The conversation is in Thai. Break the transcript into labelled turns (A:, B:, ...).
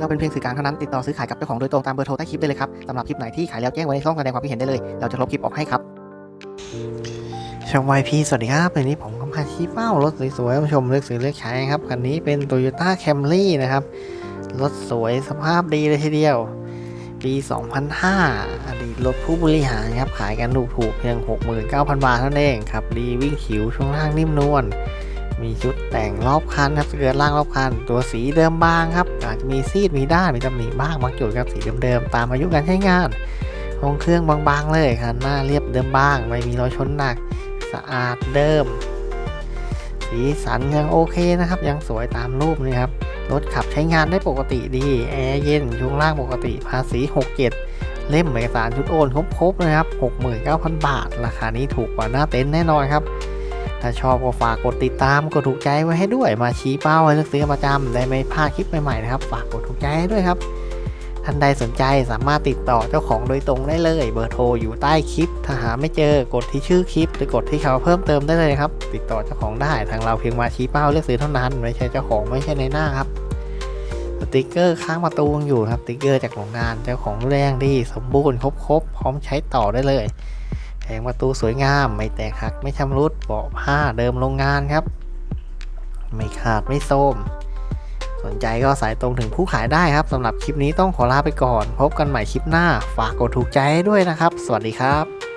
A: เราเป็นเพียงสื่อกลางเท่านั้นติดต่อซื้อขายกับเจ้าของโดยตรงตามเบอร์โทรใต้คลิปได้เลยครับสำหรับคลิปไหนที่ขายแล้วแจ้งไว้ในช่องแสดงความคิดเห็นได้เลย เราจะลบคลิปออกให้ครับชมวายพีสวัสดีครับวันนี้ผมก็มาชี้เป้ารถสวยๆมาชมเลือกซื้อเลือกใช้ครับคันนี้เป็น Toyota Camry นะครับรถสวยสภาพดีเลยทีเดียว ปี 2005 อดีตรถผู้บริหารครับขายกันถูกๆเพียง 69,000 บาทเท่านั้นเองครับดีวิ่งขิวช่วงล่างนิ่มนวล มีชุดแต่งรอบคันครับเกิดล่างรอบคัน ตัวสีเดิมบางครับอาจจะมีซีดมีด้านมีตำหนิบ้างบางจุดครับสีเดิมๆตามอายุการใช้งานห้องเครื่องบางๆเลยคันหน้าเรียบเดิมบ้าง ไม่มีรอยชนหนักสะอาดเดิม สีสันยังโอเคนะครับ ยังสวยตามรูปนี่ครับรถขับใช้งานได้ปกติดีแอร์เย็นช่วงล่างปกติภาษี67เล่มเอกสารชุดโอนครบๆนะครับ 69,000 บาท ราคานี้ถูกกว่าหน้าเต็นท์แน่นอนครับ ถ้าชอบก็ฝากกดติดตามกดถูกใจไว้ให้ด้วยมาชี้เป้าให้เลือกซื้อประจำได้ไม่พลาดคลิปใหม่ๆนะครับ ฝากกดถูกใจให้ด้วยครับ ท่านใดสนใจสามารถติดต่อเจ้าของโดยตรงได้เลย เบอร์โทรอยู่ใต้คลิป ถ้าหาไม่เจอกดที่ชื่อคลิป หรือกดที่เขาเพิ่มเติมได้เลยครับ ติดต่อเจ้าของได้ทางเราเพียงมาชี้เป้าเลือกซื้อเท่านั้น ไม่ใช่เจ้าของไม่ใช่ในหน้าครับสติกเกอร์ข้างประตูยังอยู่ครับสติกเกอร์จากโรงงานเจ้าของแรงดีสมบูรณ์ครบๆพร้อมใช้ต่อได้เลย งประตูสวยงาม ไม่แตกหักไม่ชำรุดเบาะผ้าเดิมโรงงานครับ ไม่ขาดไม่โทรมสนใจก็สายตรงถึงผู้ขายได้ครับสำหรับคลิปนี้ต้องขอลาไปก่อน พบกันใหม่คลิปหน้า ฝากกดถูกใจด้วยนะครับ สวัสดีครับ